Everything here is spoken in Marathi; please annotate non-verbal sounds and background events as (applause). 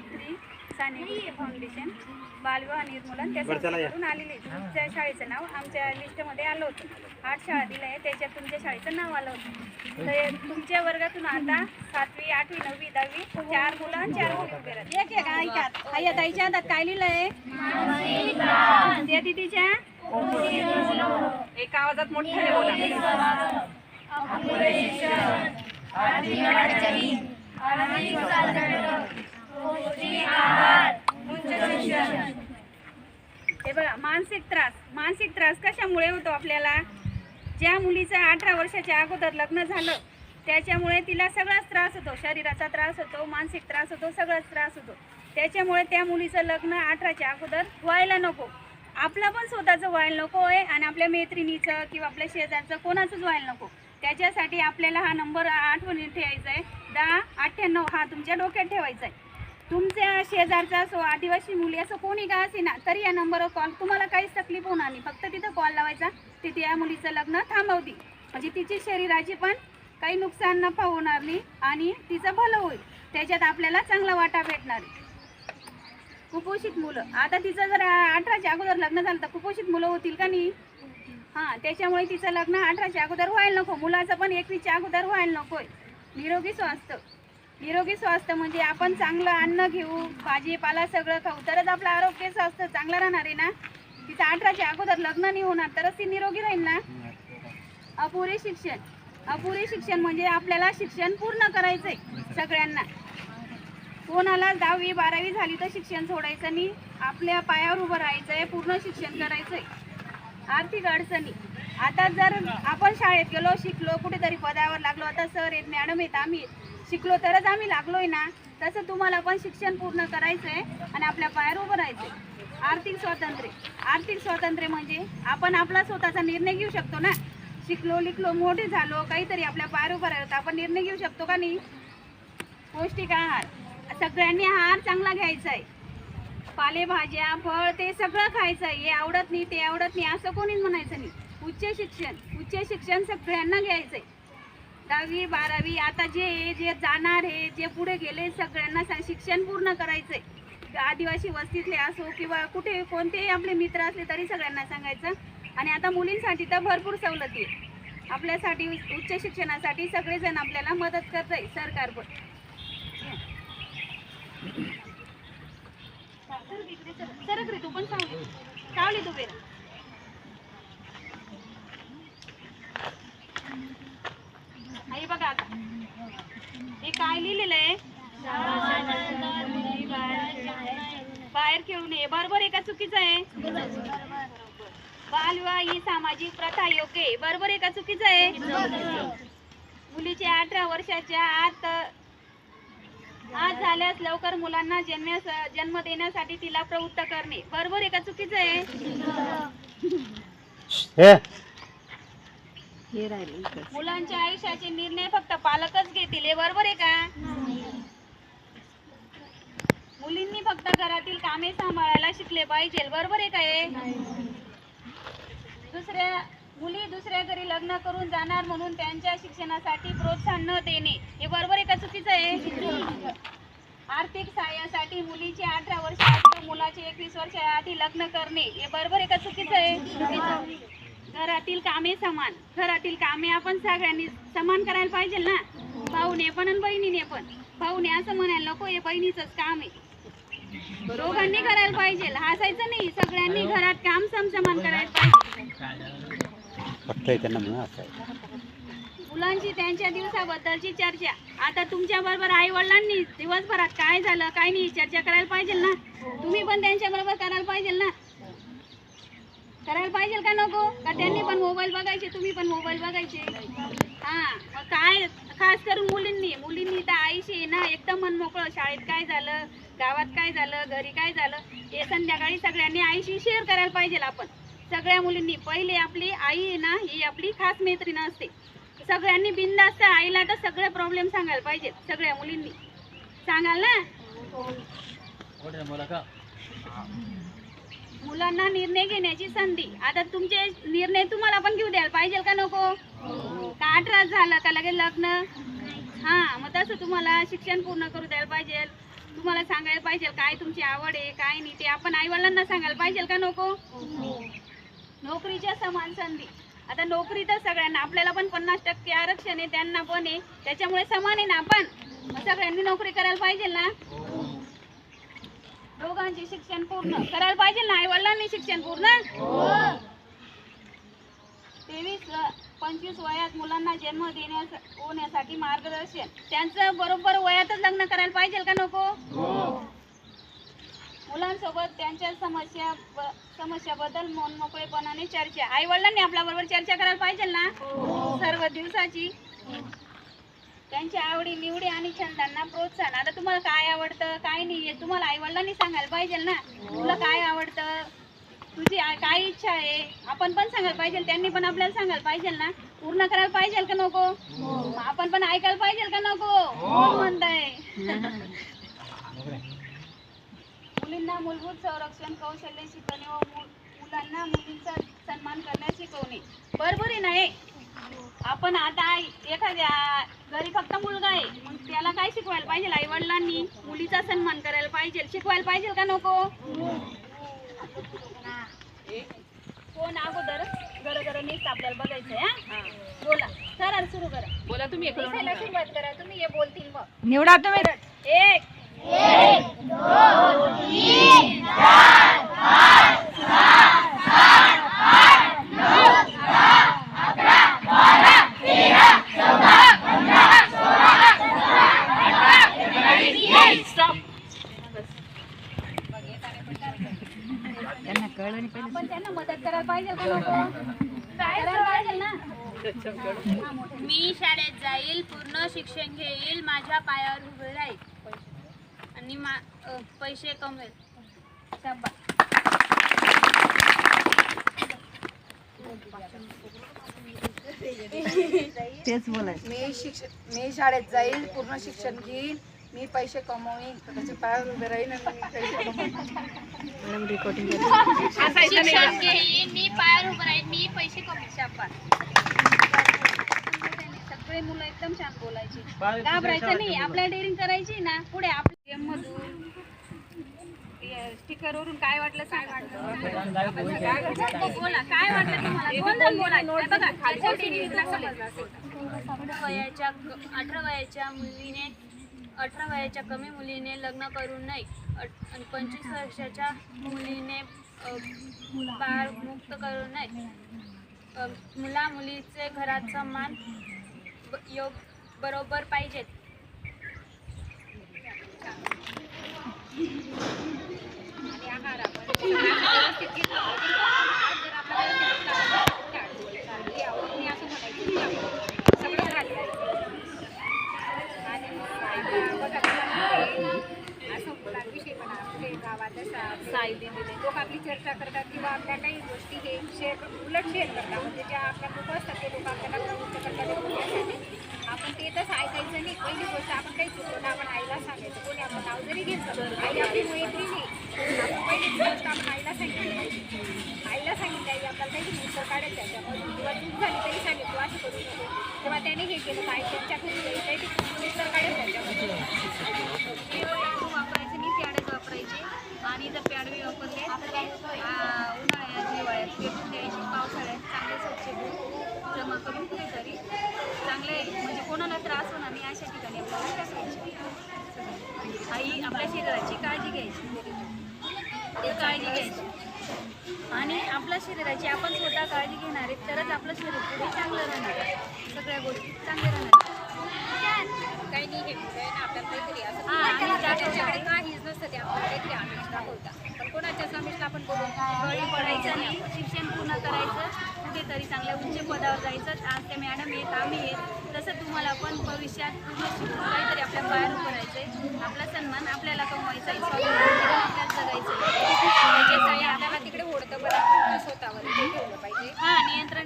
थ्री साने फाउंडेशन बालविवाह निर्मूलन त्या संस्थेकडून आलेले तुमच्या शाळेचं नाव आमच्या लिस्टमध्ये आलं होतं आठ शाळा दिल्या आहे त्याच्यात तुमच्या शाळेचं नाव आलं होतं तर तुमच्या वर्गातून आता सातवी आठवी नववी दहावी चार मुलं आणि चार मुली उभे राहतात आई ताईच्या हातात काय लिहिलं आहे त्या दिदीच्या एका आवाजात मोठ्याने बोला हे बघा मानसिक त्रास. मानसिक त्रास कशामुळे होतो आपल्याला? ज्या मुलीचं अठरा वर्षाच्या अगोदर लग्न झालं त्याच्यामुळे तिला सगळाच त्रास होतो. शरीराचा त्रास होतो मानसिक त्रास होतो सगळाच त्रास होतो. त्याच्यामुळे त्या मुलीचं लग्न अठराच्या अगोदर व्हायला नको. आपलं पण स्वतःचं व्हायला नको आहे आणि आपल्या मैत्रिणीचं किंवा आपल्या शेजारचं कोणाचंच व्हायला नको. त्याच्यासाठी आपल्याला हा नंबर आठवणीत ठेवायचा आहे दहा अठ्ठ्याण्णव हा तुमच्या डोक्यात ठेवायचा आहे तुमच्या शेजारचा असो आदिवासी मुली असो कोणी का असे ना तरी या नंबरवर कॉल तुम्हाला काहीच तकलीफ होणार नाही. फक्त तिथं कॉल लावायचा. तिथे या मुलीचं लग्न थांबवती. म्हणजे तिची शरीराची पण काही नुकसान नफा होणार नाही आणि तिचं भलं होईल. त्याच्यात आपल्याला चांगला वाटा भेटणार कुपोषित मुलं. आता तिचं जर अठराच्या अगोदर लग्न झालं तर कुपोषित मुलं होतील का नाही? हां त्याच्यामुळे तिचं लग्न अठराच्या अगोदर व्हायला नको. मुलाचं पण एकवीसच्या अगोदर व्हायला नकोय निरोगी स्वास्थ्य. निरोगी स्वास्थ्य म्हणजे आपण चांगलं अन्न घेऊ भाजीपाला सगळं खाऊ तरच आपलं आरोग्य स्वास्थ्य चांगलं राहणार आहे ना? तिचं अठराच्या अगोदर लग्न नाही होणार तरच ती निरोगी राहील ना? अपुरे शिक्षण. अपुरे शिक्षण म्हणजे आपल्याला शिक्षण पूर्ण करायचंय सगळ्यांना. कोणाला दहावी बारावी झाली तर शिक्षण सोडायचं नाही. आपल्या पायावर उभं राहायचंय पूर्ण शिक्षण करायचंय. आर्थिक अडचणी. आता जर आपण शाळेत गेलो शिकलो कुठेतरी पदावर लागलो आता सर आहेत मॅडम आहेत आम्ही शिकलो तरच आम्ही लागलोय ना. तसं तुम्हाला पण शिक्षण पूर्ण करायचं आहे आणि आपल्या पायावर उभं राहायचं आर्थिक स्वातंत्र्य. आर्थिक स्वातंत्र्य म्हणजे आपण आपला स्वतःचा निर्णय घेऊ शकतो ना. शिकलो लिखलो मोठे झालो काहीतरी आपल्या पायावर उभं राहिलो तर आपण निर्णय घेऊ शकतो का नाही? पौष्टिक आहार. सगळ्यांनी आहार चांगला घ्यायचा आहे पालेभाज्या फळ ते सगळं खायचं आहे हे आवडत नाही ते आवडत नाही असं कोणीच म्हणायचं नाही. उच्च शिक्षण उच्च शिक्षण सगळ्यांना घ्यायचं आहे दहावी बारावी आता जे जे जाणार आहे जे पुढे गेले सगळ्यांना शिक्षण पूर्ण करायचं आहे आदिवासी वस्तीतले असो किंवा कुठे कोणतेही आपले मित्र असले तरी सगळ्यांना सांगायचं. आणि आता मुलींसाठी तर भरपूर सवलती आहे आपल्यासाठी उच्च शिक्षणासाठी सगळेजण आपल्याला मदत करत आहे सरकार पण. सरक रे तू पण सावली सावली तू बेरा. आई बघा आता. हे काय लिहिलेलं आहे? बाहेर खेळू नये. बरोबर आहे का चुकीचं आहे? बालविवाह ही सामाजिक प्रथा योग्य आहे. बरोबर आहे का चुकीचं आहे? मुलीच्या अठरा वर्षाच्या आत आज झाल्यास लवकर मुलांना जन्म जन्म देण्यासाठी तिला प्रवृत्त करणे. बरोबर आहे का चुकीचं आहे? हे मुलांच्या आयुष्याचे निर्णय फक्त पालकच घेतील हे बरोबर आहे का? मुलींनी फक्त घरातील कामे सांभाळायला शिकले पाहिजे बरोबर आहे का हे? दुसऱ्या मुली दुसऱ्या घरी लग्न करून जाणार म्हणून त्यांच्या शिक्षणासाठी प्रोत्साहन न देणे हे बरोबर आहे का चुकीचं आहे? आर्थिक सहाय्यासाठी मुलीचे अठरा वर्ष मुलाचे एकवीस वर्ष आधी लग्न करणे हे बरोबर आहे का चुकीचं आहे? घरातील कामे समान. घरातील कामे आपण सगळ्यांनी समान करायला पाहिजे ना. भाऊने पण आणि बहिणीने पण. भाऊने असं म्हणायला नको हे बहिणीचंच काम आहे. दोघांनी करायला पाहिजे. हसायचं नाही. सगळ्यांनी घरात काम समसमान करायला पाहिजे. मुलांची त्यांच्या दिवसाबद्दलची चर्चा. आता तुमच्या बरोबर आई वडिलांनी दिवसभरात काय झालं काय नाही चर्चा करायला पाहिजे ना. तुम्ही पण त्यांच्या बरोबर करायला पाहिजे ना. करायला पाहिजे का नको? का त्यांनी पण मोबाईल बघायचे तुम्ही पण मोबाईल बघायचे? हा काय खास करून मुलींनी. मुलींनी तर आईशी आहे ना एकदम मन मोकळं. शाळेत काय झालं गावात काय झालं घरी काय झालं हे संध्याकाळी सगळ्यांनी आईशी शेअर करायला पाहिजे आपण. सगळ्या मुलींनी. पहिले आपली आई आहे ना ही आपली खास मैत्रीण असते. सगळ्यांनी बिंदास्त आईला तर सगळे प्रॉब्लेम सांगायला पाहिजे सगळ्या मुलींनी. सांगाल ना? मुलांना निर्णय घेण्याची संधी. आता तुमचे निर्णय तुम्हाला पण घेऊ द्यायला पाहिजे का नको? का त्रास झाला का लगेच लग्न? हा मग तसं तुम्हाला शिक्षण पूर्ण करू द्यायला पाहिजे तुम्हाला सांगायला पाहिजे काय तुमची आवड आहे काय नाही ते आपण आईवडिलांना सांगायला पाहिजे का नको? नोकरीच्या समान संधी. आता नोकरी तर सगळ्यांना आपल्याला पण पन्नास टक्के आरक्षण आहे त्यांना पण आहे. त्याच्यामुळे समान आहे ना आपण? सगळ्यांनी नोकरी करायला पाहिजे ना? दोघांचे शिक्षण पूर्ण करायला पाहिजे ना आई वडिलांनी शिक्षण पूर्ण? तेवीस व पंचवीस वयात मुलांना जन्म देण्यास होण्यासाठी मार्गदर्शन. त्यांचं बरोबर वयातच लग्न करायला पाहिजे का नको? मुलांसोबत त्यांच्या समस्या समस्याबद्दल मनमोकळेपणाने चर्चा. आई वडिलांनी आपल्या बरोबर चर्चा करायला पाहिजे ना? सर्व दिवसाची. त्यांच्या आवडी निवडी आणि छंदांना प्रोत्साहन. आता तुम्हाला काय आवडतं काय नाही हे तुम्हाला आई वडिलांनी सांगायला पाहिजे ना. तुला काय आवडतं? तुझी काय इच्छा आहे? आपण पण सांगायला पाहिजे त्यांनी पण आपल्याला सांगायला पाहिजे ना. पूर्ण करायला पाहिजे का नको? मग आपण पण ऐकायला पाहिजे का नको? कोण म्हणताय? (laughs) मुलींना मूलभूत संरक्षण कौशल्य शिकवणे व मुलांना मुलींचा सन्मान करण्यास शिकवणे बरोबर आहे नाही आपण आता एखाद्या घरी फक्त मुलगा आहे मग त्याला काय शिकवायला पाहिजे? आई वडिलांनी मुलीचा सन्मान करायला पाहिजे. शिकवायला पाहिजे का नको? कोण अगोदर घर घर नीट आपल्याला बघायचंय हा? बोला करा सुरू करा. बोला तुम्ही इकडून. सुरुवात करा तुम्ही हे बोलतील मग. निवडा तुम्ही. एक त्यांना कळलं नाही पाहिजे आपण त्यांना मदत करायला पाहिजे का नको करायला पाहिजे ना हा, मोठे. मी शाळेत जाईल पूर्ण शिक्षण घेईल माझ्या पायावर उभे राहील आणि मा पैसे कमवेल. तेच बोलायचं मी शिक्षण मी शाळेत जाईल पूर्ण शिक्षण घेईन मी पैसे कमवीन त्याच्या पायावर उभे राहीन आणि मी पैसे कमवीन शिक्षण घेईल मी पायावर उभे राहील मी पैसे कमवेल शाबास. सगळे मुलं एकदम छान बोलायची. घाबरायचं नाही आपल्याला डेअरिंग करायची ना पुढे आपल्या मधून. स्टिकर वरून काय वाटलं काय वाटलं? बोला. काय वाटलं तुम्हाला? दोन जण बोला बघा खालच्या टीव्हीला समजलं असेल. अठरा वयाच्या अठरा वयाच्या मुलीने अठरा वयाच्या कमी मुलीने लग्न करू नये आणि पंचवीस वर्षाच्या मुलीने बाळ मुक्त करू नये मुला मुलीचे घरात सन्मान योग बरोबर पाहिजेत. आणि आहार आपण व्यवस्थित घेतला जर मी असं म्हणायची सगळं झालं आणि मग काय बघा असं मुलांविषयी म्हणा आपले गावात असा साई दिलेले. लोक आपली चर्चा करतात किंवा आपल्या काही गोष्टी हे शेअर उलट शेअर करतात. म्हणजे ज्या आपल्या लोक असतात ते लोक आपल्याला प्रवृत्त करतात ते बोलण्यासाठी आपण ते तसं ऐकायचं नाही पहिली गोष्ट आपण काही चुकवलं आपण आईला सांगायचं कोणी आपण नाव जरी घेतलं आई आपली मैत्रिणी आपण पहिली गोष्ट आपण आईला सांगितलं पाहिजे आईला सांगितलं आई आपल्याला काही उत्तर काढेल त्याच्यामधून किंवा चूक झाली तरी सांगितलं. असं करू नको. किंवा त्याने हे केलं. आई त्यांच्याकडून काही उत्तर काढेल त्याच्यामध्ये तू वापरायचे नाही प्याडेच वापरायचे आणि जर प्याडवे वापरले तर आ, उन्हाळ्यात हिवाळ्यात पेटून द्यायचे पावसाळ्यात चांगले स्वच्छ धुवून जमा करून कुठेतरी चांगले म्हणजे कोणाला त्रास होणार नाही अशा ठिकाणी आपल्याला टाकायचे आई आपल्या शरीराची काळजी घ्यायची. काळजी घ्यायची. आणि आपल्या शरीराची आपण स्वतः काळजी घेणार आहे तरच आपलं शरीर पुढे चांगलं राहणार. सगळ्या गोष्टी चांगल्या राहणार. काही नाही हे काहीतरी असं त्यांच्याकडे काहीच नसतं ते आपल्याला काहीतरी आमिष पण कोणाच्या आपण गळी पडायचं नाही. शिक्षण पूर्ण करायचं. कुठेतरी चांगल्या उच्च पदावर जायचं. आज ते मॅडम येत आम्ही येत तसं तुम्हाला पण भविष्यात काहीतरी आपल्या बाहेर करायचं आहे आपला सन्मान आपल्याला कमवायचा आहे. आपल्याला जगायचं आहे आपल्याला तिकडे ओढतं बरं. स्वतःवर. ठेवलं पाहिजे हां नियंत्रण